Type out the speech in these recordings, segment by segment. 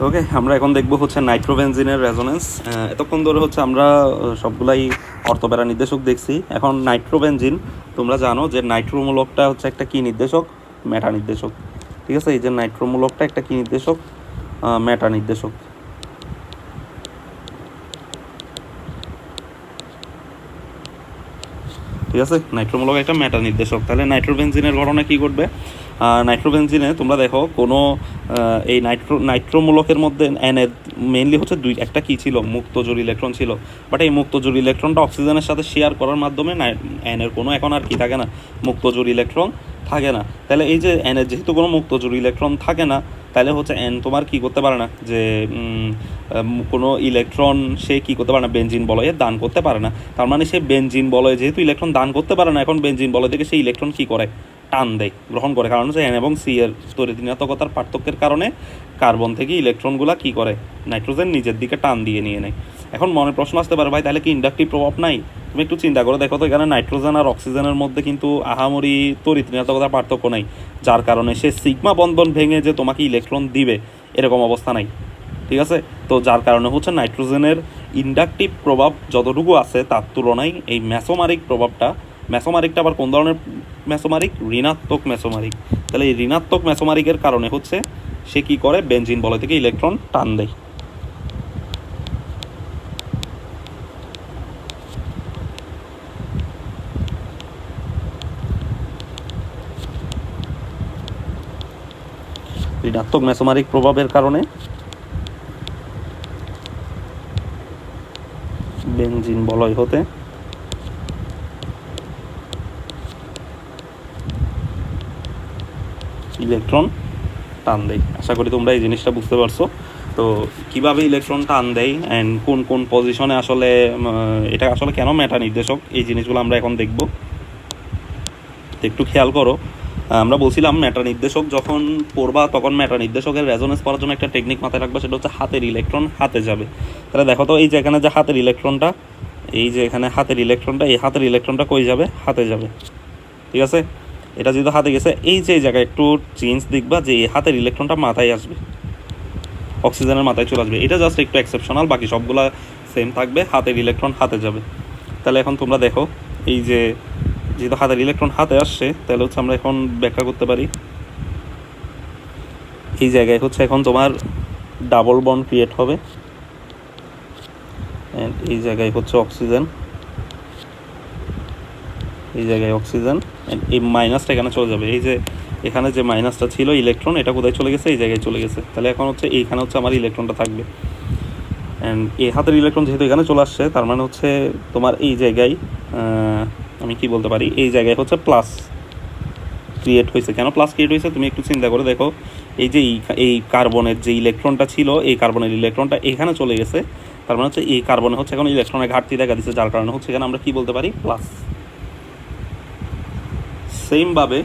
ওকে আমরা এখন দেখব হচ্ছে নাইট্রোবেনজিনের রেজোনেন্স এতক্ষণ ধরে হচ্ছে আমরা সবগুলাই অর্থপ্যারা নির্দেশক দেখছি। এখন নাইট্রোবেনজিন, তোমরা জানো যে নাইট্রোমূলকটা হচ্ছে একটা কি নির্দেশক? মেটা নির্দেশক। ঠিক আছে, এই যে নাইট্রোমূলকটা একটা কি নির্দেশক? মেটা নির্দেশক। ঠিক আছে, নাইট্রোমূলক একটা মেটা নির্দেশক। তাহলে নাইট্রোবেনজিনের ঘটনা কি ঘটবে? নাইট্রোবেনজিনে তোমরা দেখো কোনো এই নাইট্রো, নাইট্রোমূলকের মধ্যে এনের মেইনলি হচ্ছে দুই, একটা কী ছিল? মুক্ত জোর ইলেকট্রন ছিল। বাট এই মুক্ত জোর ইলেকট্রনটা অক্সিজেনের সাথে শেয়ার করার মাধ্যমে এনের কোনো এখন আর কি থাকে না। মুক্ত জোর ইলেকট্রন। থাকে না। তাহলে এই যে এনের যেহেতু কোনো মুক্ত জোর ইলেকট্রন থাকে না, তাহলে হচ্ছে এন তোমার কি করতে পারে না? যে কোনো ইলেকট্রন সে কি করতে পারে না? বেঞ্জিন বলয়ে দান করতে পারে না। তার মানে সে বেঞ্জিন বলয়ে যেহেতু ইলেকট্রন দান করতে পারে না, এখন বেঞ্জিন বলয় থেকে সেই ইলেকট্রন কি করে? টান দেয়, গ্রহণ করে। কারণ হচ্ছে এন এবং সি এর তরিদিনাত্মকতার পার্থক্যের কারণে কার্বন থেকে ইলেকট্রনগুলা কি করে? নাইট্রোজেন নিজের দিকে টান দিয়ে নিয়ে নেয়। এখন মনে প্রশ্ন আসতে পারে, ভাই, তাহলে কি ইন্ডাকটিভ প্রভাব নাই? তুমি একটু চিন্তা করে দেখো তো, এখানে নাইট্রোজেন আর অক্সিজেনের মধ্যে কিন্তু আহামরি তরিদিনাত্মকতার পার্থক্য নাই, যার কারণে সে সিগমা বন্ধন ভেঙে যে তোমাকে ইলেকট্রন দিবে, এরকম অবস্থা নাই, ঠিক আছে? তো যার কারণে হচ্ছে নাইট্রোজেনের ইন্ডাকটিভ প্রভাব যতটুকু আছে তার তুলনায় এই ম্যাসোমারিক প্রভাবটা ম্যাসোমারিকটা আবার কোন ধরনের ম্যাসোমারিক ঋণাত্মক ম্যাসোমারিক তাহলে এই ঋণাত্মক ম্যাসোমারিকের কারণে হচ্ছে সে কি করে? বেঞ্জিন বলয় থেকে ইলেকট্রন টান দেয়। ঋণাত্মক ম্যাসোমারিক প্রভাবের কারণে বেঞ্জিন বলয় হতে। ইলেকট্রন টান দেয়। আশা করি তোমরা এই জিনিসটা বুঝতে পারছ। তো কীভাবে ইলেকট্রন টান দেয় অ্যান্ড কোন কোন পজিশনে আসলে এটা আসলে কেন মেটা নির্দেশক? এই জিনিসগুলো আমরা এখন দেখব। একটু খেয়াল করো। আমরা বলছিলাম মেটা নির্দেশক যখন পড়বা তখন মেটা নির্দেশকের রেজোনেন্স করার জন্য একটা টেকনিক মাথায় রাখবা, সেটা হচ্ছে হাতের ইলেকট্রন হাতে যাবে। তাহলে দেখো তো এই যে এখানে যে হাতের ইলেকট্রনটা এই যে এখানে হাতের ইলেকট্রনটা এই হাতের ইলেকট্রনটা কই যাবে? হাতে যাবে। ঠিক আছে? এটা যেহেতু হাতে গেছে, এই যে জায়গায় একটু চেঞ্জ দেখবা যে এই হাতের ইলেকট্রনটা মাথায় আসবে। অক্সিজেনের মাথায় চলে আসবে। এটা জাস্ট একটু এক্সেপশনাল বাকি সবগুলা সেম থাকবে, হাতের ইলেকট্রন হাতে যাবে। তাহলে এখন তোমরা দেখো, এই যে যেহেতু হাতের ইলেকট্রন হাতে আসছে, তাহলে হচ্ছে আমরা এখন ব্যাখ্যা করতে পারি। এই জায়গায় হচ্ছে এখন তোমার ডাবল বন্ড ক্রিয়েট হবে। And এই জায়গায় হচ্ছে অক্সিজেন এই জায়গায় অক্সিজেন and এই মাইনাসটা এখানে চলে যাবে। এই যে এখানে যে মাইনাসটা ছিল ইলেকট্রন এটা কোথায় চলে গেছে? এই জায়গায় চলে গেছে। তাহলে এখন হচ্ছে এইখানে হচ্ছে আমার ইলেকট্রনটা থাকবে। অ্যান্ড এই হাতের ইলেকট্রন যেহেতু এখানে চলে আসছে, তার মানে হচ্ছে তোমার এই জায়গায় আমি কি বলতে পারি? এই জায়গায় হচ্ছে প্লাস ক্রিয়েট হয়েছে। কেন প্লাস ক্রিয়েট হয়েছে? তুমি একটু চিন্তা করে দেখো। এই যে এই কার্বনের যে ইলেকট্রনটা ছিল, এই কার্বনের ইলেকট্রনটা এখানে চলে গেছে। তার মানে হচ্ছে এই কার্বনে হচ্ছে এখন ইলেকট্রনের ঘাটতি দেখা দিচ্ছে, যার কারণে হচ্ছে এখানে আমরা কি বলতে পারি? প্লাস সেমভাবে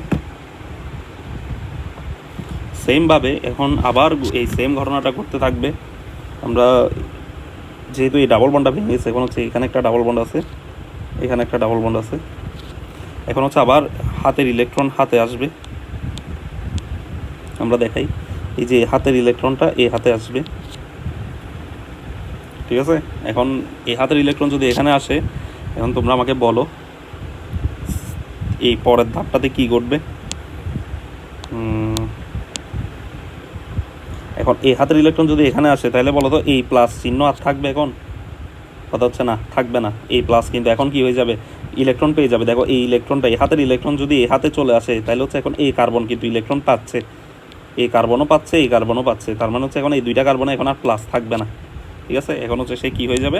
সেমভাবে এখন আবার এই সেম ঘটনাটা ঘটতে থাকবে। আমরা যেহেতু এই ডাবল বন্ডটা ভেঙে গেছে, এখন হচ্ছে এখানে একটা ডাবল বন্ড আছে। এখানে একটা ডাবল বন্ড আছে। এখন হচ্ছে আবার হাতের ইলেকট্রন হাতে আসবে। আমরা দেখাই, এই যে হাতের ইলেকট্রনটা এই হাতে আসবে। ঠিক আছে? এখন এই হাতের ইলেকট্রন যদি এখানে আসে, এখন তোমরা আমাকে বলো, এই পরের ধাপটাতে কি ঘটবে? এখন এই হাতের ইলেকট্রন যদি এখানে আসে, তাহলে বলো তো এই প্লাস চিহ্ন আর থাকবে এখন? কথা হচ্ছে না, থাকবে না। এই প্লাস কিন্তু এখন কি হয়ে যাবে? ইলেকট্রন পেয়ে যাবে। দেখো, এই ইলেকট্রনটা এই হাতের ইলেকট্রন যদি এই হাতে চলে আসে, তাহলে হচ্ছে এখন এই কার্বন কিন্তু ইলেকট্রন পাচ্ছে। এই কার্বনও পাচ্ছে এই কার্বনও পাচ্ছে। তার মানে হচ্ছে এখন এই দুইটা কার্বনে এখন আর প্লাস থাকবে না। ঠিক আছে? এখন হচ্ছে সে কি হয়ে যাবে?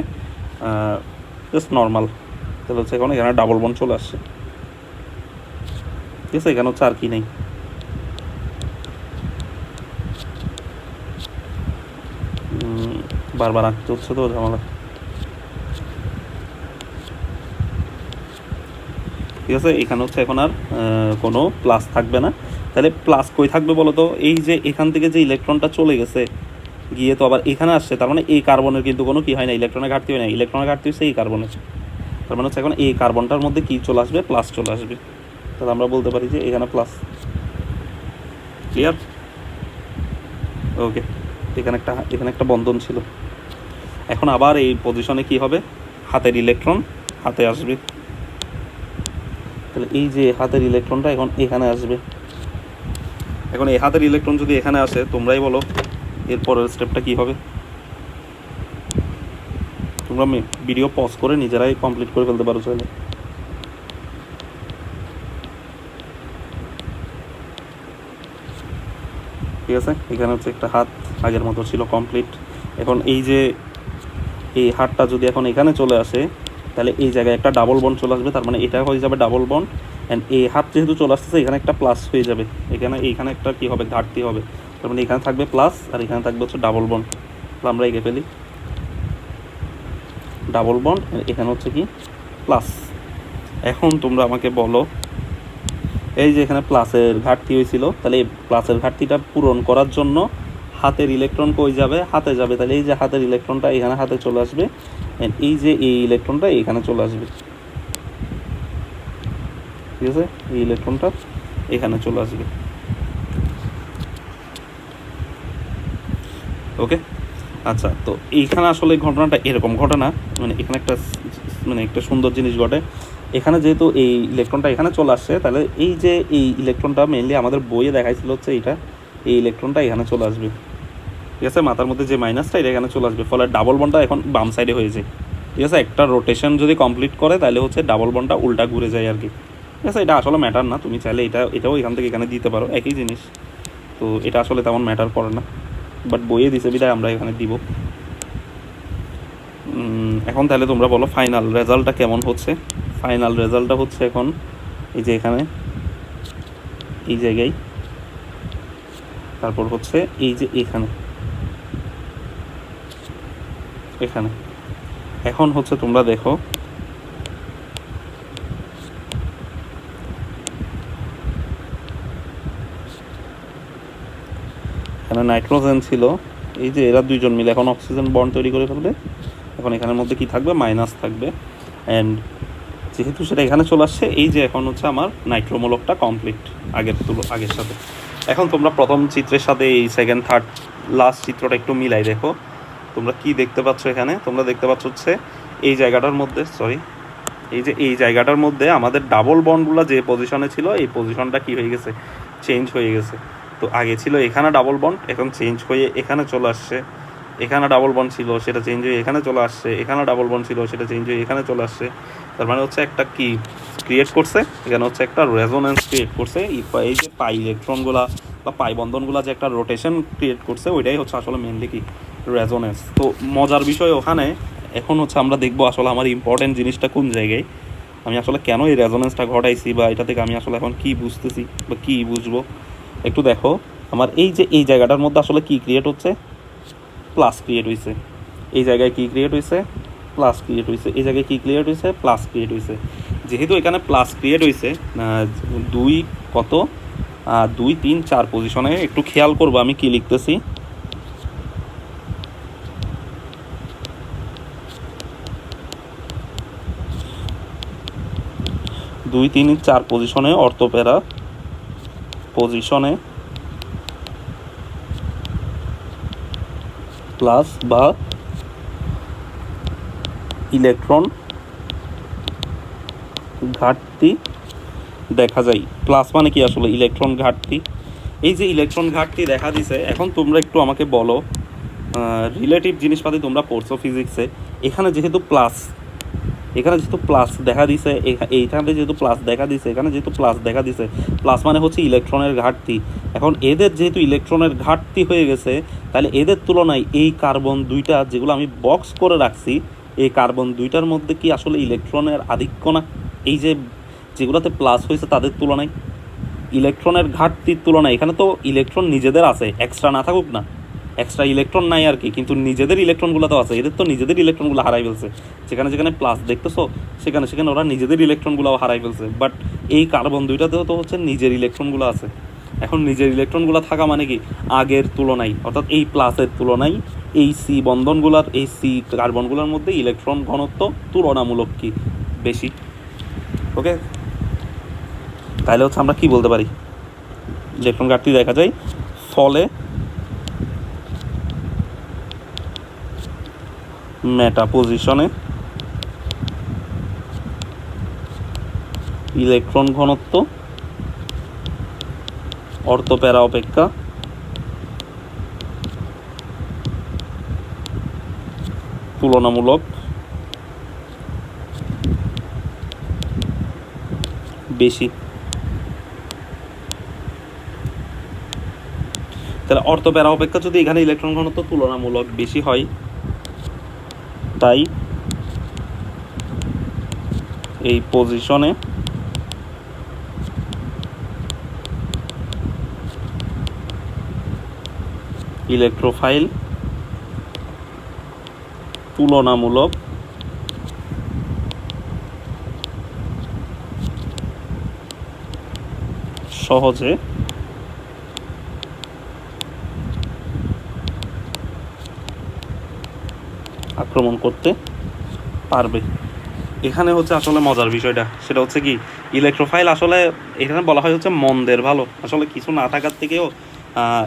জাস্ট নর্মাল তাহলে হচ্ছে এখন এখানে ডাবল বন চলে আসছে। ঠিক আছে? এখানে হচ্ছে আর কি নেই। বারবার আঁকতে হচ্ছে তো, ঝামেলা। ঠিক আছে? এখানে হচ্ছে এখন আর কোনো প্লাস থাকবে না। তাহলে প্লাস কই থাকবে বলো তো এই যে এখান থেকে যে ইলেকট্রনটা চলে গেছে, গিয়ে তো আবার এখানে আসছে, তার মানে এই কার্বনের কিন্তু কোনো কী হয় না ইলেকট্রনের ঘাটতি হয় না ইলেকট্রনের ঘাটতি হচ্ছে এই কার্বনের তার মানে হচ্ছে এখন এই কার্বনটার মধ্যে কি চলে আসবে? প্লাস চলে আসবে। তাহলে আমরা বলতে পারি যে এখানে প্লাস ক্লিয়ার ওকে এখানে একটা এখানে একটা বন্ধন ছিল। এখন আবার এই পজিশনে কি হবে? হাতের ইলেকট্রন হাতে আসবে। তাহলে এই যে হাতের ইলেকট্রনটা এখন এখানে আসবে। এখন এই হাতের ইলেকট্রন যদি এখানে আসে, তোমরাই বলো, এর পরের স্টেপটা কি হবে? তোমরা ভিডিও পজ করে নিজেরাই কমপ্লিট করে ফেলতে পারো চাইলে ঠিক আছে? এখানে হচ্ছে একটা হাত, আগের মতো ছিল কমপ্লিট এখন এই যে, এই হাতটা যদি এখন এখানে চলে আসে তাহলে এই জায়গায় একটা ডাবল বন্ড চলে আসবে, তার মানে এটা হয়ে যাবে ডাবল বন্ড অ্যান্ড এই হাত যেহেতু চলে আসতেছে, এখানে একটা প্লাস হয়ে যাবে। এখানে, এইখানে একটা কি হবে? ঘাটতি হবে। তার মানে এখানে থাকবে প্লাস আর এখানে থাকবে হচ্ছে ডাবল বন্ড তাহলে আমরা এঁকে ফেলি। ডাবল বন্ড এখানে হচ্ছে কি? প্লাস এখন তোমরা আমাকে বলো, এই যে এখানে প্লাসের ঘাটতি হয়েছিল, তাহলে এই প্লাসের ঘাটতিটা পূরণ করার জন্য হাতের ইলেকট্রন কই যাবে? হাতে যাবে। তাহলে এই যে হাতের ইলেকট্রনটা এখানে হাতে চলে আসবে। এই যে এই ইলেকট্রনটা এখানে চলে আসবে। ঠিক আছে? এই ইলেকট্রনটা এখানে চলে আসবে। ওকে আচ্ছা তো এইখানে আসলে ঘটনাটা এরকম ঘটনা মানে এখানে একটা মানে একটা সুন্দর জিনিস ঘটে। এখানে যেহেতু এই ইলেকট্রনটা এখানে চলে আসছে, তাহলে এই যে এই ইলেকট্রনটা মেনলি আমাদের বইয়ে দেখাইছিল হচ্ছে এইটা, এই ইলেকট্রনটা এখানে চলে আসবে। ঠিক আছে, মাথার মধ্যে যে মাইনাসটা এটা এখানে চলে আসবে। ফলে ডাবল বনটা এখন বাম সাইডে হয়ে যায়। ঠিক আছে, একটা রোটেশন যদি কমপ্লিট করে, তাহলে হচ্ছে ডাবল বনটা উল্টা ঘুরে যায় আর কি। ঠিক আছে, এটা আসলে ম্যাটার না। তুমি চাইলে এটা, এটাও এখান থেকে এখানে দিতে পারো। একই জিনিস। তো এটা আসলে তেমন ম্যাটার করে না। বাট বইয়ে দিছে বিদায় আমরা এখানে দিব। এখন তাহলে তোমরা বলো ফাইনাল রেজাল্টটা কেমন হচ্ছে? ফাইনাল রেজাল্টটা হচ্ছে এখন, এই যে এখানে, এই জায়গায়। তারপর হচ্ছে এই যে এখানে। এখানে। এখন হচ্ছে তোমরা দেখো। এখানে নাইট্রোজেন ছিল। এই যে এরা দুইজন মিলে এখন অক্সিজেন বন্ড তৈরি করে ফেলবে। এখন এখানের মধ্যে কি থাকবে? মাইনাস থাকবে। অ্যান্ড যেহেতু সেটা এখানে চলে আসছে, এই যে এখন হচ্ছে আমার নাইট্রোমূলকটা কমপ্লিট আগের তুলো, আগের সাথে। এখন তোমরা প্রথম চিত্রের সাথে এই সেকেন্ড থার্ড লাস্ট চিত্রটা একটু মিলাই দেখো। তোমরা কি দেখতে পাচ্ছ এখানে? তোমরা দেখতে পাচ্ছ হচ্ছে এই জায়গাটার মধ্যে সরি এই যে এই জায়গাটার মধ্যে আমাদের ডাবল বন্ডগুলো যে পজিশনে ছিল, এই পজিশনটা কি হয়ে গেছে? চেঞ্জ হয়ে গেছে। তো আগে ছিল এখানে ডাবল বন্ড এখন চেঞ্জ হয়ে এখানে চলে আসছে। এখানে ডাবল বন্ড ছিল, সেটা চেঞ্জ হয়ে এখানে চলে আসছে। এখানে ডাবল বন্ড ছিল, সেটা চেঞ্জ হয়ে এখানে চলে আসছে। তার মানে হচ্ছে একটা কি ক্রিয়েট করছে? এখানে হচ্ছে একটা রেজোনেন্স ক্রিয়েট করছে। এই যে পাই ইলেকট্রনগুলা বা পাই বন্ধনগুলা যে একটা রোটেশন ক্রিয়েট করছে, ওইটাই হচ্ছে আসলে মেনলি কি রেজোনেন্স তো মজার বিষয় ওখানে, এখন হচ্ছে আমরা দেখব আসলে আমার ইম্পর্টেন্ট জিনিসটা কোন জায়গায়। আমি আসলে কেন এই রেজোনেন্সটা ঘটাইছি বা এটা থেকে আমি আসলে এখন কি বুঝতেছি বা কি বুঝব? একটু দেখো, আমার এই যে, এই জায়গাটার মধ্যে আসলে কি ক্রিয়েট হচ্ছে? প্লাস ক্রিয়েট হয়েছে এই জায়গায় কি ক্রিয়েট হয়েছে প্লাস ক্রিয়েট হয়েছে এই জায়গায় কি ক্রিয়েট হয়েছে প্লাস ক্রিয়েট হয়েছে যেহেতু এখানে প্লাস ক্রিয়েট হয়েছে দুই কত? দুই, তিন, চার পজিশনে একটু খেয়াল করব আমি কি লিখতেছি। দুই তিন চার পজিশনে অর্থোপেরা পজিশনে প্লাস বা ইলেকট্রন ঘাটতি দেখা যায়। প্লাস মানে কি আসলে? ইলেকট্রন ঘাটতি। এই যে ইলেকট্রন ঘাটতি দেখা দিছে, এখন তোমরা একটু আমাকে বলো রিলেটিভ জিনিসপাতি তোমরা পড়ছো ফিজিক্সে এখানে যেহেতু প্লাস এখানে যেহেতু প্লাস দেখা দিছে এইখানে যেহেতু প্লাস দেখা দিছে, এখানে যেহেতু প্লাস দেখা দিছে প্লাস মানে হচ্ছে ইলেকট্রনের ঘাটতি। এখন এদের যেহেতু ইলেকট্রনের ঘাটতি হয়ে গেছে, তাহলে এদের তুলনায় এই কার্বন দুইটা যেগুলো আমি বক্স করে রাখছি, এই কার্বন দুইটার মধ্যে কি আসলে ইলেকট্রনের আধিক্য না? এই যে যেগুলোতে প্লাস হয়েছে তাদের তুলনায়। ইলেকট্রনের ঘাটতির তুলনায়, এখানে তো ইলেকট্রন নিজেদের আছে এক্সট্রা না থাকুক না। এক্সট্রা ইলেকট্রন নাই আর কি, কিন্তু নিজেদের ইলেকট্রনগুলো তো আছে, এদের তো নিজেদের ইলেকট্রনগুলো হারাই ফেলছে। যেখানে যেখানে প্লাস দেখতেছো, সেখানে সেখানে ওরা নিজেদের ইলেকট্রনগুলো হারাই ফেলছে। বাট এই কার্বন দুইটাতেও তো হচ্ছে নিজের ইলেকট্রনগুলো আছে। এখন নিজের ইলেকট্রনগুলো থাকা মানে কি? আগের তুলনায়, অর্থাৎ এই প্লাসের তুলনায় এই সি বন্ধনগুলোর এই সি কার্বনগুলোর মধ্যে ইলেকট্রন ঘনত্ব তুলনামূলক কি বেশি? ওকে তাহলে হচ্ছে আমরা কি বলতে পারি? ইলেকট্রন ঘাটতি দেখা যায়। ফলে মেটা পজিশনে ইলেকট্রন ঘনত্ব। অর্থপ্যারা অপেক্ষা। তুলনামূলক। বেশি। তাহলে অর্থপ্যারা অপেক্ষা যদি এখানে ইলেকট্রন ঘনত্ব তুলনামূলক বেশি হয় তাই এই পজিশনে ইলেকট্রোফাইল তুলনামূলক সহজে আক্রমণ করতে পারবে। এখানে হচ্ছে আসলে মজার বিষয়টা, সেটা হচ্ছে কি ইলেকট্রোফাইল আসলে এখানে বলা হয় হচ্ছে মন্দের ভালো। আসলে কিছু না থাকার থেকেও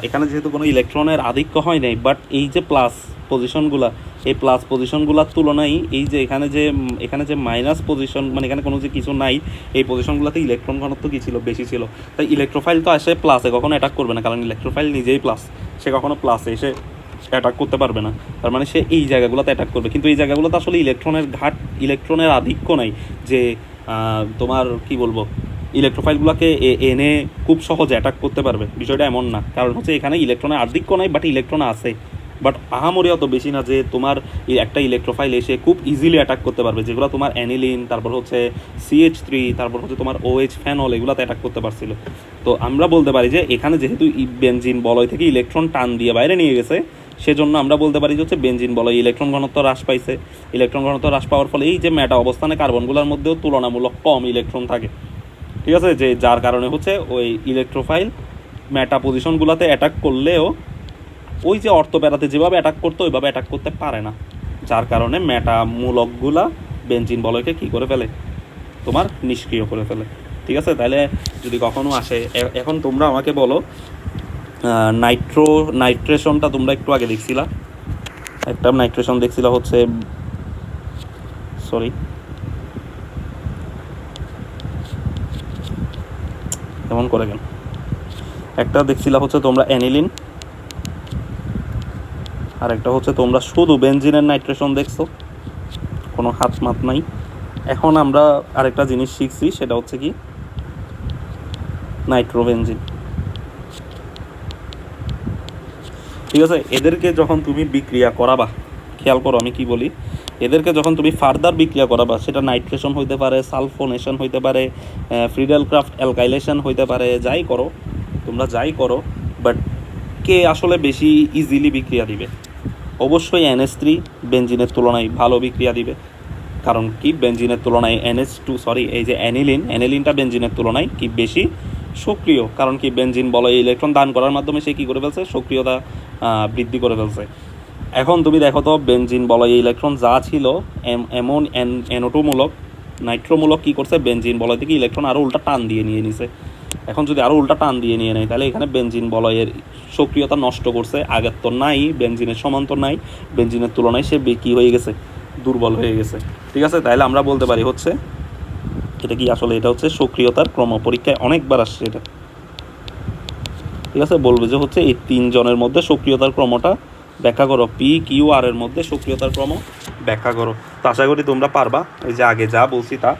এখানে যেহেতু কোনো ইলেকট্রনের আধিক্য হয় নাই বাট এই যে প্লাস পজিশনগুলা এই প্লাস পজিশনগুলোর তুলনায় এই যে এখানে যে এখানে যে মাইনাস পজিশন মানে এখানে কোনো যে কিছু নাই, এই পজিশনগুলোতে ইলেকট্রন ঘনত্ব কী ছিল? বেশি ছিল। তাই ইলেকট্রোফাইল তো আসে প্লাসে কখনো অ্যাটাক করবে না, কারণ ইলেকট্রোফাইল নিজেই প্লাস সে কখনো প্লাসে এসে অ্যাটাক করতে পারবে না। তার মানে সে এই জায়গাগুলোতে অ্যাটাক করবে। কিন্তু এই জায়গাগুলোতে আসলে ইলেকট্রনের ঘাট ইলেকট্রনের আধিক্য নাই যে তোমার কি বলব? ইলেকট্রোফাইলগুলোকে এনে খুব সহজে অ্যাটাক করতে পারবে। বিষয়টা এমন না। কারণ হচ্ছে এখানে ইলেকট্রনের আধিক্য নাই বাট ইলেকট্রন আছে। বাট আহামরি অত বেশি না যে, তোমার একটা ইলেকট্রোফাইল এসে খুব ইজিলি অ্যাটাক করতে পারবে। যেগুলো তোমার অ্যানিলিন তারপর হচ্ছে সিএইচ থ্রি তারপর হচ্ছে তোমার ওএইচ ফ্যানল এগুলোতে অ্যাটাক করতে পারছিল। তো আমরা বলতে পারি যে, এখানে যেহেতু বেনজিন বলয় থেকে ইলেকট্রন টান দিয়ে বাইরে নিয়ে গেছে সেজন্য আমরা বলতে পারি যে হচ্ছে বেনজিন বলয় ইলেকট্রন ঘনত্ব হ্রাস পাইছে। ইলেকট্রন ঘনত্ব হ্রাস পাওয়ার ফলে এই যে মেটা অবস্থানে কার্বনগুলোর মধ্যেও তুলনামূলক কম ইলেকট্রন থাকে। ঠিক আছে? যে যার কারণে হচ্ছে ওই ইলেকট্রোফাইল মেটা পজিশনগুলোতে অ্যাটাক করলেও ওই যে অর্থপ্যারাতে যেভাবে অ্যাটাক করতো, ওইভাবে অ্যাটাক করতে পারে না। যার কারণে মেটা মূলকগুলা বেঞ্জিন বলয়কে কী করে ফেলে? তোমার নিষ্ক্রিয় করে ফেলে। ঠিক আছে? তাহলে যদি কখনো আসে এখন তোমরা আমাকে বলো নাইট্রো, নাইট্রেশনটা তোমরা একটু আগে দেখছিলা। একটা নাইট্রেশন দেখছিলা হচ্ছে সরি এমন করে কেন? একটা দেখছিলা হচ্ছে তোমরা অ্যানিলিন আর একটা হচ্ছে তোমরা শুধু বেনজিনের নাইট্রেশন দেখছ, কোনো হাত মাত নাই। এখন আমরা আরেকটা জিনিস শিখছি, সেটা হচ্ছে কি? নাইট্রোবেনজিন। ঠিক আছে, এদেরকে যখন তুমি বিক্রিয়া করাবা, খেয়াল করো আমি কি বলি, এদেরকে যখন তুমি ফার্দার বিক্রিয়া করাবা, সেটা নাইট্রেশন হইতে পারে সালফোনেশন হইতে পারে ফ্রিডাল ক্রাফট অ্যালকাইলেশন হইতে পারে, যাই করো, তোমরা যাই করো বাট কে আসলে বেশি ইজিলি বিক্রিয়া দিবে? অবশ্যই এনএস থ্রি বেঞ্জিনের তুলনায় ভালো বিক্রিয়া দিবে। কারণ কি? বেঞ্জিনের তুলনায় এনএস টু সরি এই যে অ্যানিলিন অ্যানিলিনটা বেঞ্জিনের তুলনায় কি বেশি সক্রিয়? কারণ কি বেঞ্জিন বলো ইলেকট্রন দান করার মাধ্যমে সে কী করে ফেলছে? সক্রিয়তা বৃদ্ধি করে ফেলছে। এখন তুমি দেখো তো বেঞ্জিন বলো, এই ইলেকট্রন যা ছিল এমন এন, এনোটোমূলক নাইট্রোমূলক কী করছে? বেঞ্জিন বলয় থেকে ইলেকট্রন আরও উল্টা টান দিয়ে নিয়ে নিছে। এখন যদি আরও উল্টা টান দিয়ে নিয়ে নেয়, তাহলে এখানে বেঞ্জিন বলয়ের সক্রিয়তা নষ্ট করছে। আগের তো নাই বেঞ্জিনের সমান্তর নাই বেঞ্জিনের তুলনায় সে কি হয়ে গেছে? দুর্বল হয়ে গেছে। ঠিক আছে? তাহলে আমরা বলতে পারি হচ্ছে, এটা কি আসলে, এটা হচ্ছে সক্রিয়তার ক্রম পরীক্ষায় অনেকবার আসছে এটা। ঠিক আছে? বলবে যে হচ্ছে এই তিনজনের মধ্যে সক্রিয়তার ক্রমটা ব্যাখ্যা করো। পি কিউ আর এর মধ্যে সক্রিয়তার ক্রম ব্যাখ্যা করো। তো আশা করি তোমরা পারবা। এই যে আগে যা বলছি তা,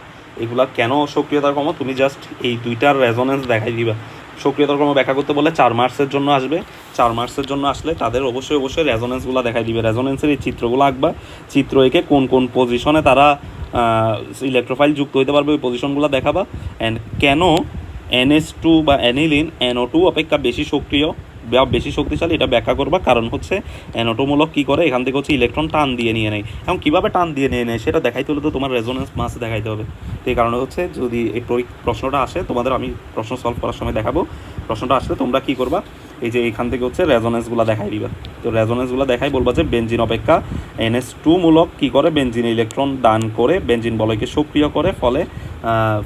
এগুলা কেন সক্রিয়তার ক্রম? তুমি জাস্ট এই দুইটার রেজোনেন্স দেখাই দিবা। সক্রিয়তার ক্রম ব্যাখ্যা করতে বলে চার মার্কসের জন্য আসবে। চার মার্কসের জন্য আসলে তাদের অবশ্যই অবশ্যই রেজোনেন্সগুলো দেখাই দিবে। রেজোনেন্সের এই চিত্রগুলো আঁকবা। চিত্র এঁকে কোন কোন পজিশনে তারা ইলেকট্রোফাইল যুক্ত হইতে পারবে, ওই পজিশনগুলো দেখাবা। অ্যান্ড কেন এনএস টু বা অ্যানিলিন এনও টু অপেক্ষা বেশি সক্রিয় বা বেশি শক্তিশালী, এটা ব্যাখ্যা করবা কারণ হচ্ছে অ্যানোটোমূলক কী করে? এখান থেকে হচ্ছে ইলেকট্রন টান দিয়ে নিয়ে নেয়। এবং কীভাবে টান দিয়ে নিয়ে নেয় সেটা দেখাইতে হলে তো তোমার রেজোনেন্স মাস দেখাইতে হবে। তো এই কারণে হচ্ছে যদি এই পরি- প্রশ্নটা আসে, তোমাদের আমি প্রশ্ন সলভ করার সময় দেখাবো। প্রশ্নটা আসলে তোমরা কী করবা? এই যে এখান থেকে হচ্ছে রেজোনেন্সগুলো দেখাই দিবা। তো রেজোনেন্সগুলো দেখাই বলবা যে বেঞ্জিন অপেক্ষা এনএস টু মূলক কী করে? বেঞ্জিন ইলেকট্রন দান করে বেঞ্জিন বলয়কে সক্রিয় করে, ফলে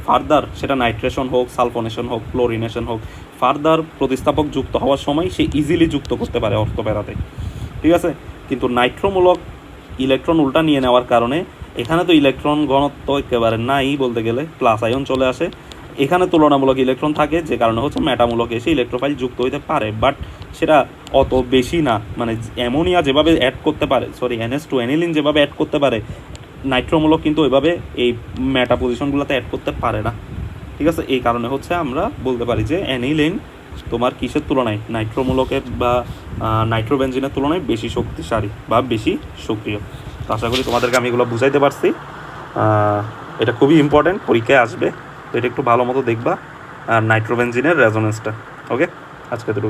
ফার্দার সেটা নাইট্রেশন হোক সালফোনেশন হোক ক্লোরিনেশন হোক ফার্দার প্রতিস্থাপক যুক্ত হওয়ার সময় সে ইজিলি যুক্ত করতে পারে অর্থপ্যারাতে ঠিক আছে? কিন্তু নাইট্রোমূলক ইলেকট্রন উল্টা নিয়ে নেওয়ার কারণে এখানে তো ইলেকট্রন ঘনত্ব একেবারে নাই বলতে গেলে প্লাস আয়ন চলে আসে। এখানে তুলনামূলক ইলেকট্রন থাকে, যে কারণে হচ্ছে মেটামূলক এসে ইলেকট্রোফাইল যুক্ত হইতে পারে বাট সেটা অত বেশি না। মানে অ্যামোনিয়া যেভাবে অ্যাড করতে পারে sorry N S to aniline যেভাবে অ্যাড করতে পারে নাইট্রোমূলক কিন্তু ওইভাবে এই ম্যাটা পজিশনগুলোতে অ্যাড করতে পারে না। ঠিক আছে? এই কারণে হচ্ছে আমরা বলতে পারি যে অ্যানিলিন তোমার কিসের তুলনায়? নাইট্রোমূলকের বা নাইট্রোবেঞ্জিনের তুলনায় বেশি শক্তিশালী বা বেশি সক্রিয়। তো আশা করি তোমাদেরকে আমি এগুলো বুঝাইতে পারছি। এটা খুবই ইম্পর্ট্যান্ট পরীক্ষায় আসবে। তো এটা একটু ভালো মতো দেখবা আর নাইট্রোবেঞ্জিনের রেজোনেন্সটা ওকে আজকে তো